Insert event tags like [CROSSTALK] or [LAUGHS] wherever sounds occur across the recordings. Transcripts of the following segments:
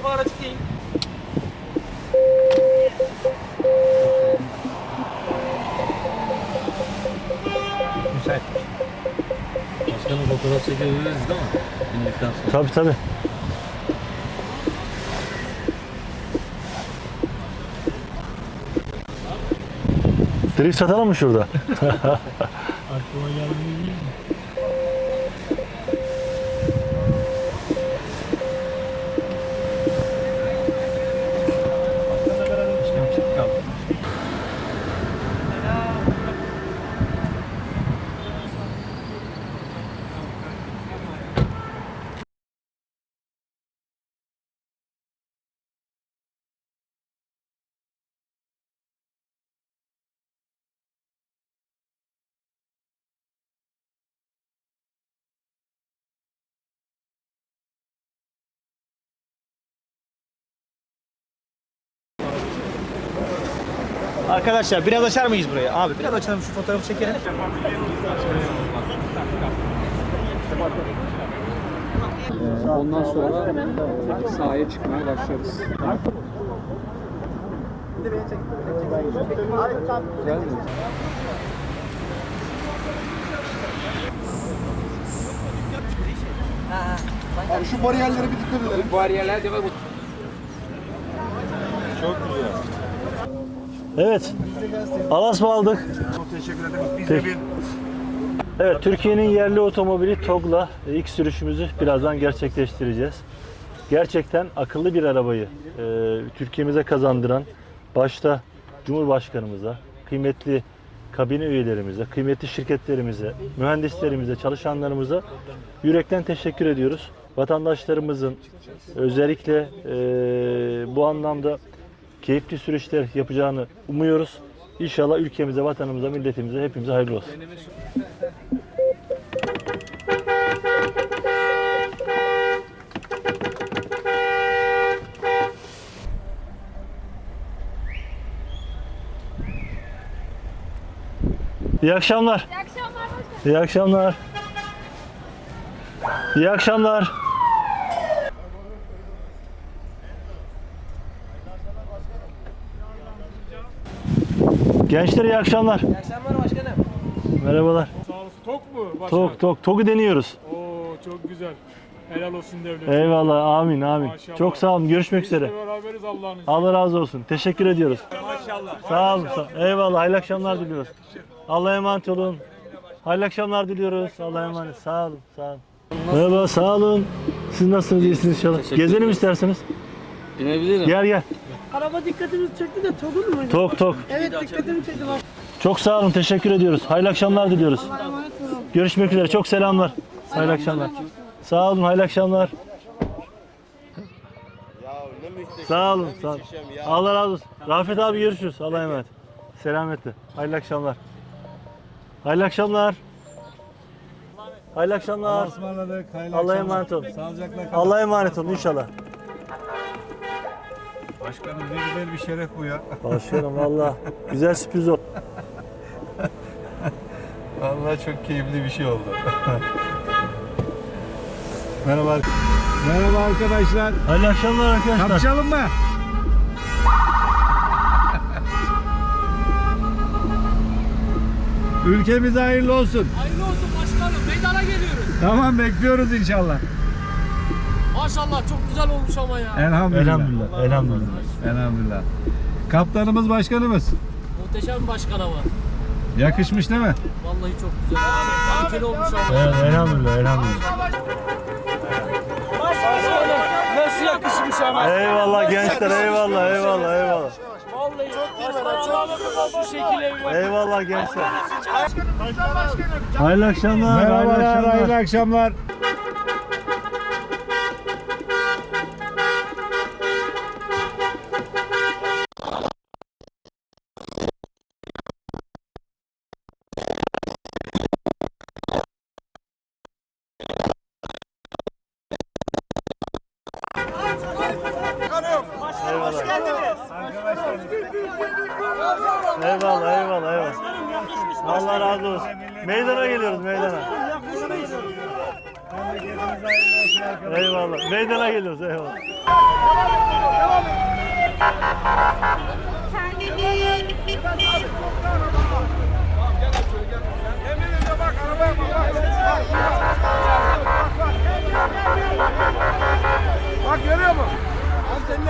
otoban aracı değil. Müsait. Başkanım fotoğraf çekebiliriz değil mi? İndikten sonra. Tabii tabii. Drift satalım mı şurada? [LAUGHS] Aklıma geldi değil mi? Arkadaşlar biraz açar mıyız burayı? Abi biraz açalım şu fotoğrafı çekelim. Ondan sonra sahaya çıkmaya başlarız. Güzel mi? Abi şu bariyerlere bir dikkat edelim. Bariyerler devam Evet. Alas mı aldık? Çok teşekkür ederiz. Biz de bir Evet, Türkiye'nin yerli otomobili TOG'la ilk sürüşümüzü birazdan gerçekleştireceğiz. Gerçekten akıllı bir arabayı e, Türkiye'mize kazandıran başta Cumhurbaşkanımıza, kıymetli kabine üyelerimize, kıymetli şirketlerimize, mühendislerimize, çalışanlarımıza yürekten teşekkür ediyoruz. Vatandaşlarımızın özellikle e, bu anlamda keyifli süreçler yapacağını umuyoruz. İnşallah ülkemize, vatanımıza, milletimize, hepimize hayırlı olsun. İyi akşamlar. İyi akşamlar. İyi akşamlar. İyi akşamlar. Gençler iyi akşamlar. İyi akşamlar başkanım. Merhabalar. Sağ olasın. Tok mu? Başkan? Tok tok togu deniyoruz. Oo çok güzel. Helal olsun devlet. Eyvallah. Amin amin. Maşallah. Çok sağ olun. Görüşmek Biz üzere. beraberiz Allah'ın izniyle. Allah razı olsun. Teşekkür ediyoruz. Maşallah. Sağ olun. Sağ Eyvallah. Hayırlı akşamlar diliyoruz. Allah'a emanet olun. Hayırlı akşamlar diliyoruz. Allah'a emanet. Sağ olun. Sağ olun. Merhaba. Sağ olun. Siz nasılsınız? İyisiniz inşallah. Teşekkür Gezelim ederim. isterseniz. Binebilirim. Gel gel. Araba dikkatimizi çekti de Togun muydu? Tok tok. Evet dikkatimi çekti bak. Çok sağ olun. Teşekkür ediyoruz. Hayırlı akşamlar diliyoruz. Görüşmek üzere. Çok selamlar. Hayırlı akşamlar. Sağ olun. Hayırlı akşamlar. Sağ olun. Sağ olun. Allah razı olsun. Rafet abi görüşürüz. Allah'a emanet. Selametle. Hayırlı akşamlar. Hayırlı akşamlar. Hayırlı akşamlar. Allah'a emanet olun. Sağlıcakla kalın. Allah'a emanet olun inşallah. Başkanım ne güzel bir şeref bu ya. Başkanım valla güzel sürpriz oldu. Vallahi çok keyifli bir şey oldu. Merhaba. Merhaba arkadaşlar. Hayırlı akşamlar arkadaşlar. Kapışalım mı? Ülkemize hayırlı olsun. Hayırlı olsun başkanım. Meydana geliyoruz. Tamam bekliyoruz inşallah. Maşallah çok güzel olmuş ama ya. Elhamdülillah. Elhamdülillah. Elhamdülillah. Elhamdülillah. Kaptanımız başkanımız. Muhteşem bir başkan ama. Yakışmış değil mi? Vallahi çok güzel. Kaliteli olmuş ama. Evet, elhamdülillah. Elhamdülillah. Nasıl yakışmış ama. Eyvallah gençler. Eyvallah. Eyvallah. Eyvallah. Vallahi çok güzel. Şu şekil evi. Eyvallah gençler. Hayırlı akşamlar. Merhabalar, hayırlı akşamlar. Eyvallah. Eyvallah. Eyvallah. Allah razı olsun. Meydana geliyoruz meydana. Eyvallah. Meydana geliyoruz eyvallah. Bak görüyor musun?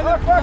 Bak bak.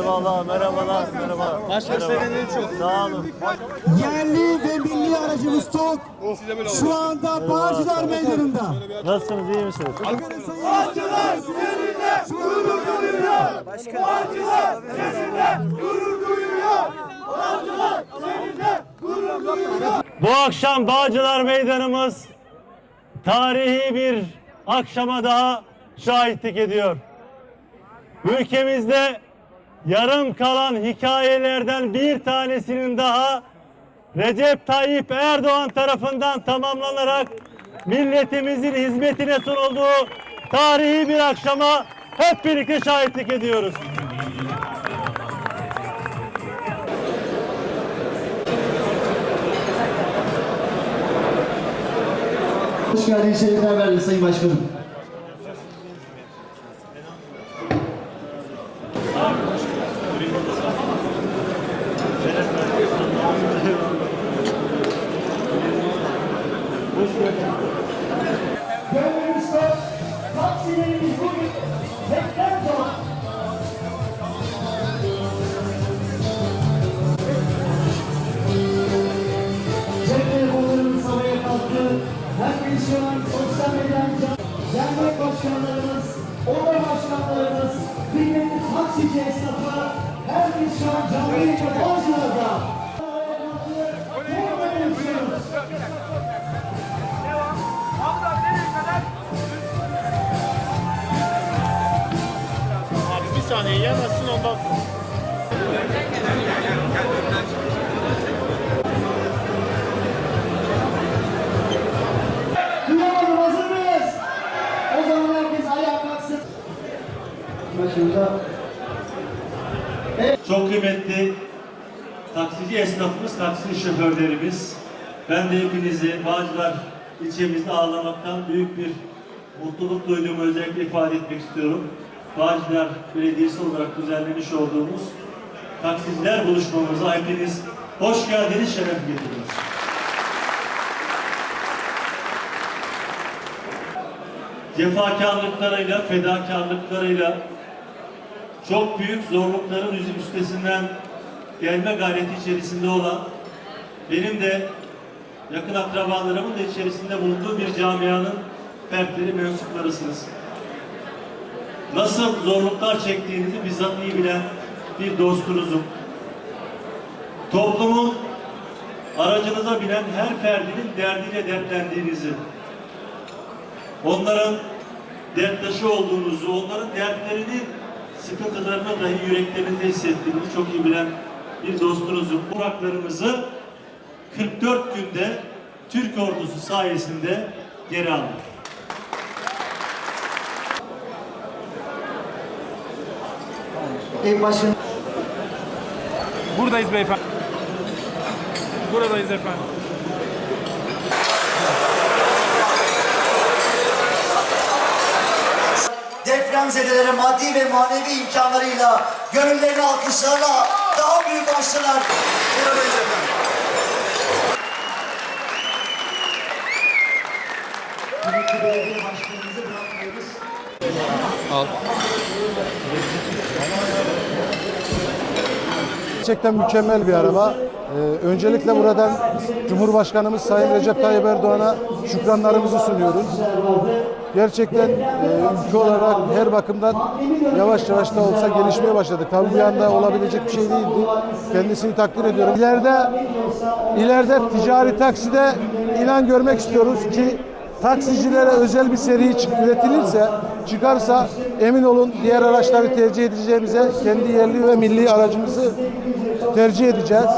Eyvallah, merhabalar, merhaba. Başka sevenleri çok. Sağ olun. Yerli ve milli aracımız TOK şu anda Bağcılar Meydanı'nda. Nasılsınız, iyi misiniz? Bağcılar seninle gurur duyuyor. Bağcılar seninle gurur duyuyor. Bağcılar seninle gurur duyuyor. Bu akşam Bağcılar Meydanımız tarihi bir akşama daha şahitlik ediyor. Ülkemizde yarım kalan hikayelerden bir tanesinin daha Recep Tayyip Erdoğan tarafından tamamlanarak milletimizin hizmetine sunulduğu tarihi bir akşama hep birlikte şahitlik ediyoruz. Hoş geldiniz, şerefler verdiniz Sayın Başkanım. Bir saniye yemezsin ondan sonra. Duyamadım, hazır mıyız? O zaman herkes ayağa kalksın. Başında Çok kıymetli taksici esnafımız, taksi şoförlerimiz. Ben de hepinizi Bağcılar ilçemizde ağırlamaktan büyük bir mutluluk duyduğumu özellikle ifade etmek istiyorum. Bağcılar Belediyesi olarak düzenlemiş olduğumuz taksiciler buluşmamıza hepiniz hoş geldiniz, şeref getirdiniz. Cefakarlıklarıyla, fedakarlıklarıyla çok büyük zorlukların üstesinden gelme gayreti içerisinde olan benim de yakın akrabalarımın da içerisinde bulunduğu bir camianın fertleri, mensuplarısınız. Nasıl zorluklar çektiğinizi bizzat iyi bilen bir dostunuzum. Toplumun aracınıza binen her ferdinin derdiyle dertlendiğinizi, onların derttaşı olduğunuzu, onların dertlerini, sıkıntılarını dahi yüreklerinizde hissettiğinizi çok iyi bilen bir dostunuzum. Bu haklarımızı 44 günde Türk ordusu sayesinde geri aldık. Sayın Başkanım. Buradayız beyefendi. Buradayız efendim. depremzedelere maddi ve manevi imkanlarıyla, gönüllerini alkışlarla daha büyük açtılar. Buradayız efendim. Kıymetli belediye başkanımızı bırakmıyoruz. Gerçekten mükemmel bir araba. Ee, öncelikle buradan Cumhurbaşkanımız Sayın Recep Tayyip Erdoğan'a şükranlarımızı sunuyoruz. Gerçekten e, ülke olarak her bakımdan yavaş yavaş da olsa gelişmeye başladık. Tabii bir anda olabilecek bir şey değildi. Kendisini takdir ediyorum. İleride ileride ticari takside ilan görmek istiyoruz ki taksicilere özel bir seri üretilirse, çıkarsa emin olun diğer araçları tercih edeceğimize kendi yerli ve milli aracımızı tercih edeceğiz.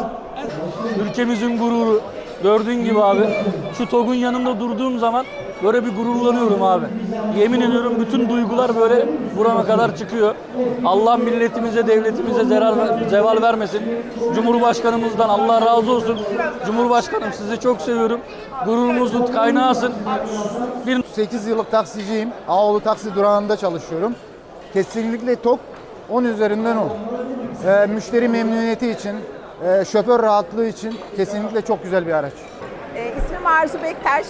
Ülkemizin gururu. Gördüğün gibi abi şu TOG'un yanında durduğum zaman böyle bir gururlanıyorum abi. Yemin ediyorum bütün duygular böyle burama kadar çıkıyor. Allah milletimize, devletimize zarar, zeval vermesin. Cumhurbaşkanımızdan Allah razı olsun. Cumhurbaşkanım sizi çok seviyorum. Gururumuzun kaynağısın. Bir 8 yıllık taksiciyim. Ağoğlu taksi durağında çalışıyorum. Kesinlikle TOK 10 üzerinden 10. Ee, müşteri memnuniyeti için, e, şoför rahatlığı için kesinlikle çok güzel bir araç. E, ismim Arzu Bektaş.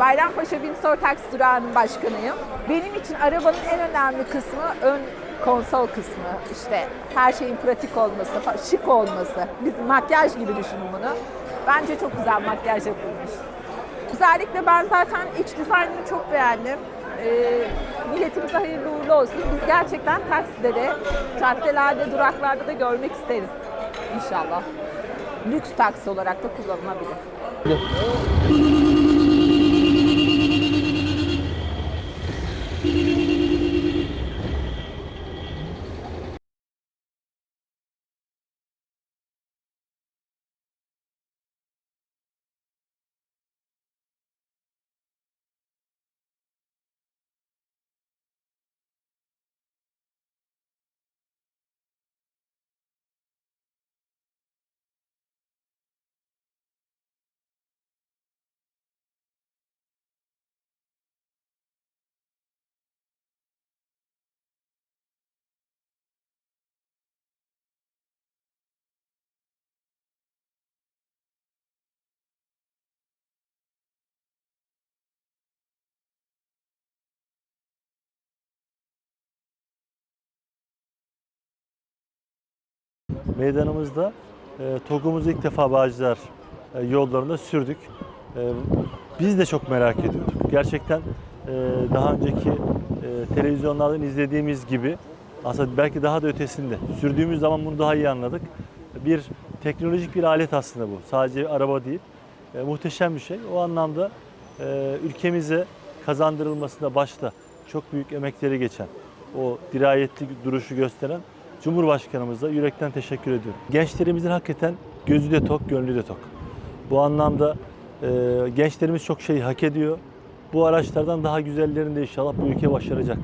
Bayrampaşa Binsor Taksi Durağı'nın başkanıyım. Benim için arabanın en önemli kısmı ön konsol kısmı. İşte her şeyin pratik olması, şık olması. Biz makyaj gibi düşünün bunu. Bence çok güzel makyaj yapılmış. Özellikle ben zaten iç dizaynını çok beğendim. E, milletimize hayırlı uğurlu olsun. Biz gerçekten takside de, caddelerde, duraklarda da görmek isteriz inşallah. Lüks taksi olarak da kullanılabilir. Meydanımızda e, TOG'umuzu ilk defa Bağcılar e, yollarında sürdük. E, biz de çok merak ediyorduk. Gerçekten e, daha önceki e, televizyonlardan izlediğimiz gibi aslında belki daha da ötesinde. Sürdüğümüz zaman bunu daha iyi anladık. Bir teknolojik bir alet aslında bu. Sadece araba değil. E, muhteşem bir şey. O anlamda e, ülkemize kazandırılmasında başta çok büyük emekleri geçen, o dirayetli duruşu gösteren Cumhurbaşkanımıza yürekten teşekkür ediyorum. Gençlerimizin hakikaten gözü de tok, gönlü de tok. Bu anlamda e, gençlerimiz çok şey hak ediyor. Bu araçlardan daha güzellerini de inşallah bu ülke başaracak.